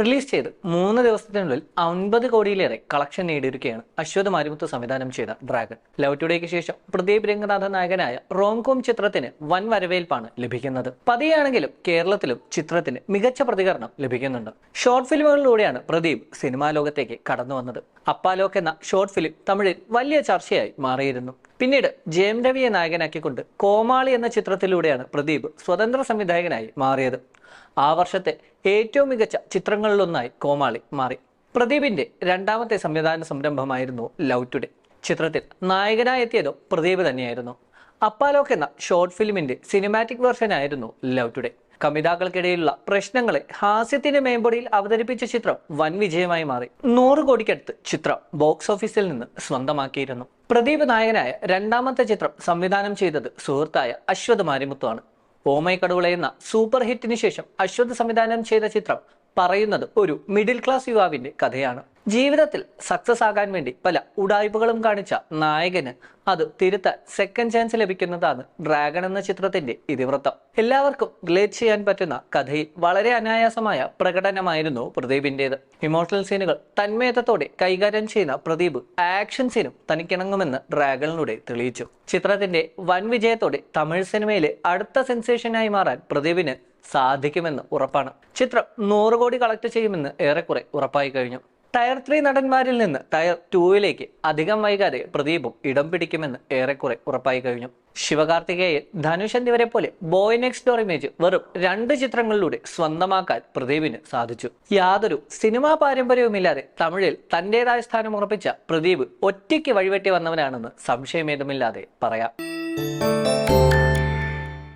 Release ചെയ്ത് മൂന്ന് ദിവസത്തിനുള്ളിൽ അൻപത് കോടിയിലേറെ കളക്ഷൻ നേടിയിരിക്കുകയാണ് അശ്വത് മാരിമുത്ത് സംവിധാനം ചെയ്ത ഡ്രാഗൺ. ലവ് ടുഡേക്ക് ശേഷം പ്രദീപ് രംഗനാഥ നായകനായ റോംകോം ചിത്രത്തിന് വൻ വരവേൽപ്പാണ് ലഭിക്കുന്നത്. പതിയാണെങ്കിലും കേരളത്തിലും ചിത്രത്തിന് മികച്ച പ്രതികരണം ലഭിക്കുന്നുണ്ട്. ഷോർട്ട് ഫിലിമുകളിലൂടെയാണ് പ്രദീപ് സിനിമാ ലോകത്തേക്ക് കടന്നു വന്നത്. അപ്പാലോക്ക് എന്ന ഷോർട്ട് ഫിലിം തമിഴിൽ വലിയ ചർച്ചയായി മാറിയിരുന്നു. പിന്നീട് ജയം രവിയെ നായകനാക്കിക്കൊണ്ട് കോമാളി എന്ന ചിത്രത്തിലൂടെയാണ് പ്രദീപ് സ്വതന്ത്ര സംവിധായകനായി മാറിയത്. ആ വർഷത്തെ ഏറ്റവും മികച്ച ചിത്രങ്ങളിലൊന്നായി കോമാളി മാറി. പ്രദീപിന്റെ രണ്ടാമത്തെ സംവിധാന സംരംഭമായിരുന്നു ലവ് ടുഡേ. ചിത്രത്തിൽ നായകനായി എത്തിയതോ പ്രദീപ് തന്നെയായിരുന്നു. അപ്പാലോക്ക് എന്ന ഷോർട്ട് ഫിലിമിന്റെ സിനിമാറ്റിക് വേർഷൻ ആയിരുന്നു ലവ് ടുഡേ. കമിതാക്കൾക്കിടയിലുള്ള പ്രശ്നങ്ങളെ ഹാസ്യത്തിന്റെ മേമ്പൊടിയിൽ അവതരിപ്പിച്ച ചിത്രം വൻ വിജയമായി മാറി. നൂറ് കോടിക്കടുത്ത് ചിത്രം ബോക്സ് ഓഫീസിൽ നിന്ന് സ്വന്തമാക്കിയിരുന്നു. പ്രദീപ് നായകനായ രണ്ടാമത്തെ ചിത്രം സംവിധാനം ചെയ്തത് സുഹൃത്തായ അശ്വത് മാരിമുത്താണ് ഓമൈ കടുവള എന്ന സൂപ്പർ ഹിറ്റിന് ശേഷം അശ്വത് സംവിധാനം ചെയ്ത ചിത്രം പറയുന്നത് ഒരു മിഡിൽ ക്ലാസ് യുവാവിന്റെ കഥയാണ്. ജീവിതത്തിൽ സക്സസ് ആകാൻ വേണ്ടി പല ഉടായ്പകളും കാണിച്ച നായകന് അത് തിരുത്താൻ സെക്കൻഡ് ചാൻസ് ലഭിക്കുന്നതാണ് ഡ്രാഗൺ എന്ന ചിത്രത്തിന്റെ ഇതിവൃത്തം. എല്ലാവർക്കും റിലേറ്റ് ചെയ്യാൻ പറ്റുന്ന കഥയിൽ വളരെ അനായാസമായ പ്രകടനമായിരുന്നു പ്രദീപിന്റേത്. ഇമോഷണൽ സീനുകൾ തന്മയത്തത്തോടെ കൈകാര്യം ചെയ്യുന്ന പ്രദീപ് ആക്ഷൻ സീനും തനിക്കിണങ്ങുമെന്ന് ഡ്രാഗണിലൂടെ തെളിയിച്ചു. ചിത്രത്തിന്റെ വൻ വിജയത്തോടെ തമിഴ് സിനിമയിലെ അടുത്ത സെൻസേഷനായി മാറാൻ പ്രദീപിന് സാധിക്കുമെന്ന് ഉറപ്പാണ്. ചിത്രം നൂറ് കോടി കളക്ട് ചെയ്യുമെന്ന് ഏറെക്കുറെ ഉറപ്പായി കഴിഞ്ഞു. ടയർ ത്രീ നടന്മാരിൽ നിന്ന് ടയർ ടൂവിലേക്ക് അധികം വൈകാതെ പ്രദീപും ഇടം പിടിക്കുമെന്ന് ഏറെക്കുറെ ഉറപ്പായി കഴിഞ്ഞു. ശിവകാർത്തികേയൻ ധനുഷ് എന്നിവരെ പോലെ ബോയ് നെക്സ്റ്റ് ഡോർ ഇമേജ് വെറും രണ്ട് ചിത്രങ്ങളിലൂടെ സ്വന്തമാക്കാൻ പ്രദീപിന് സാധിച്ചു. യാതൊരു സിനിമാ പാരമ്പര്യവുമില്ലാതെ തമിഴിൽ തന്റേതായ സ്ഥാനം ഉറപ്പിച്ച പ്രദീപ് ഒറ്റയ്ക്ക് വഴിവെട്ടി വന്നവനാണെന്ന് സംശയമേതുമില്ലാതെ പറയാം.